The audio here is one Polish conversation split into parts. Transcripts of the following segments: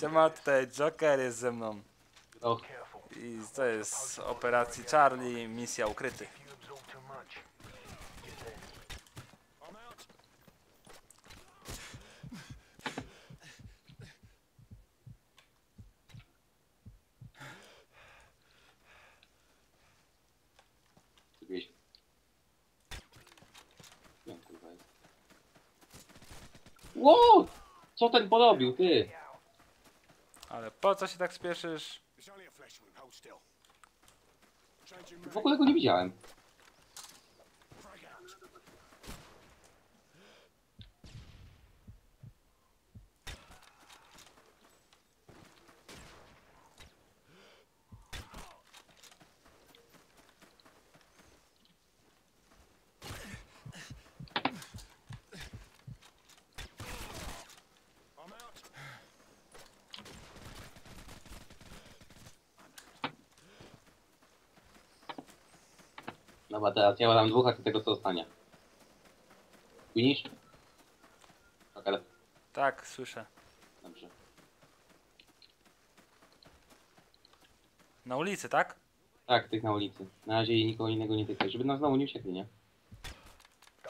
Siema, tutaj Joker jest ze mną. O, I to jest z operacji Charlie, misja ukryty. No. Ło! Co ten porobił, ty? Ale po co się tak spieszysz? W ogóle go nie widziałem. Dobra, teraz ja dam dwóch, a ty tego co zostanie. Widzisz? Okej, Tak, słyszę. dobrze. Na ulicy, tak? Tak, tych na ulicy. Na razie nikogo innego nie tykaj, żeby nas znowu nie uciekli, nie?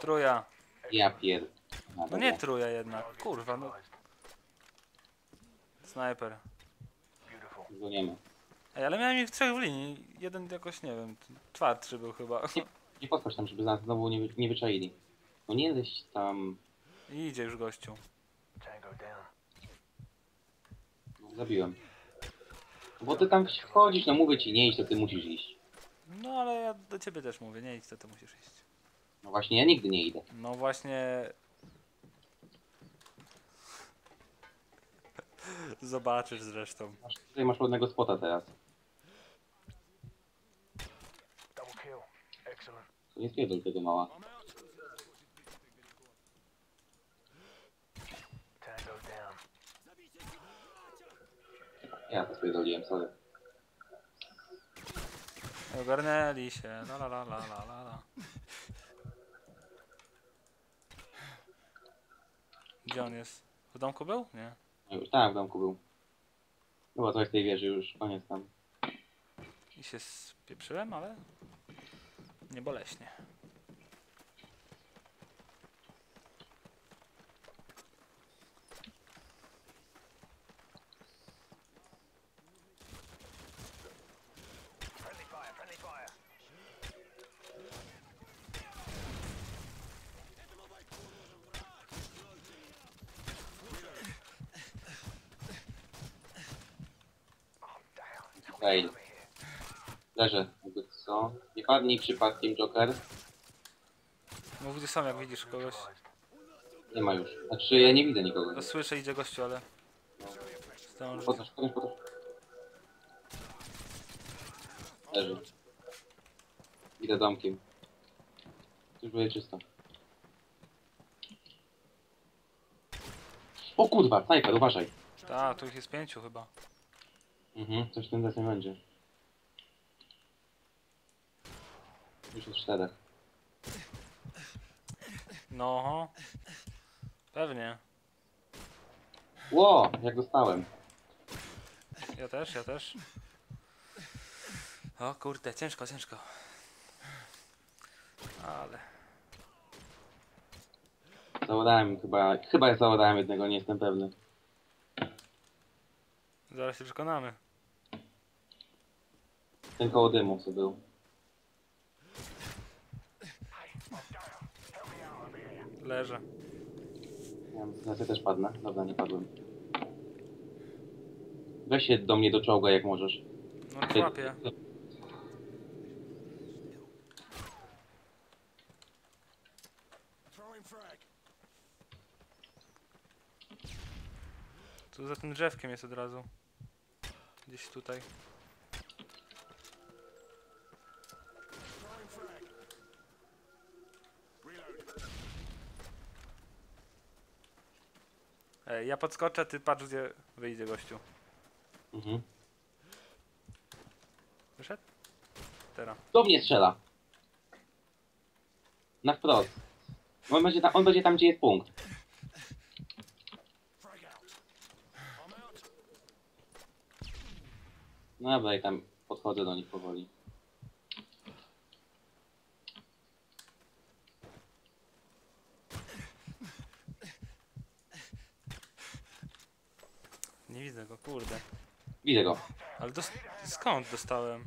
Truja. Ja pier... Aha, No dobra. nie truja jednak. Kurwa, no. Snajper. Go nie ma. Ej, ale miałem ich trzech w linii. Jeden jakoś, nie wiem, twardszy był chyba. Nie podchodź tam, żeby nas znowu nie, wy- nie wyczaili. No nie leś tam... I idzie już gościu. No, Zabiłem. Bo ty tam wchodzisz, no mówię ci, nie idź, to ty musisz iść. No ale ja do ciebie też mówię, nie idź, to ty musisz iść. No właśnie, ja nigdy nie idę. No właśnie... Zobaczysz zresztą. Masz, tutaj masz ładnego spota teraz. To nie spierdol tego mała. Tango down. Ja to spierdoliłem, sorry. Ogarnęli się, la la la la la la la. Gdzie on jest? W domku był? Nie. No już tam w domku był. Chyba coś z tej wieży już, koniec tam. I się spieprzyłem, ale... Nie boleśnie. Friendly fire. Friendly fire. I'm down. Fail. Over here. Leżę, jakby co. Nie padnij przypadkiem Joker. Mów gdzie są, jak widzisz kogoś. Nie ma już. Znaczy ja nie widzę nikogo. To słyszę, idzie gościu, ale... Zdąży. Podnoś, podnoś, podnoś. Leży. Idę domkiem. Już będzie czysto. O kurwa, snajper, uważaj. Ta, tu ich jest pięciu chyba. Mhm, coś w tym desem będzie. Już jest czterech. No. Pewnie. Ło, jak dostałem. Ja też, ja też. O kurde, ciężko, ciężko. Ale... Załadałem chyba, chyba załadałem jednego, nie jestem pewny. Zaraz się przekonamy. Ten koło dymu co był. Leżę. Ja, sobie też padnę. Dobra, nie padłem. Weź się do mnie do czołga jak możesz. No łapię. Tu za tym drzewkiem jest od razu. Gdzieś tutaj. E, ja podskoczę, ty patrz gdzie wyjdzie gościu. Mhm. Wyszedł? Teraz. Do mnie strzela. Na wprost. On będzie, tam, on będzie tam, gdzie jest punkt. No dobra, i tam podchodzę do nich powoli. Nie widzę go, kurde. Widzę go. Ale dos skąd dostałem?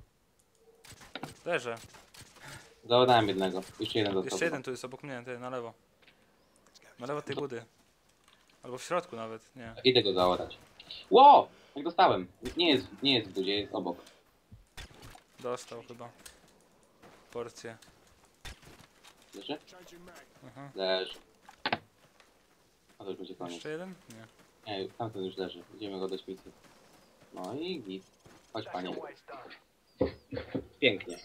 Leżę. Załadałem jednego. Jeszcze jeden został. Jeszcze jeden tu jest obok mnie, ty, na lewo. Na lewo tej budy. Albo w środku nawet, nie. Idę go załadać. Ło! Jak dostałem. Nie jest, nie jest w budzie, jest obok. Dostał chyba. Porcję. Leży? Aha. Leży. A to już będzie koniec. Jeszcze jeden? Nie. Nie, tamten już leży. Idziemy go do śmieci. No i git. Chodź panie. Pięknie.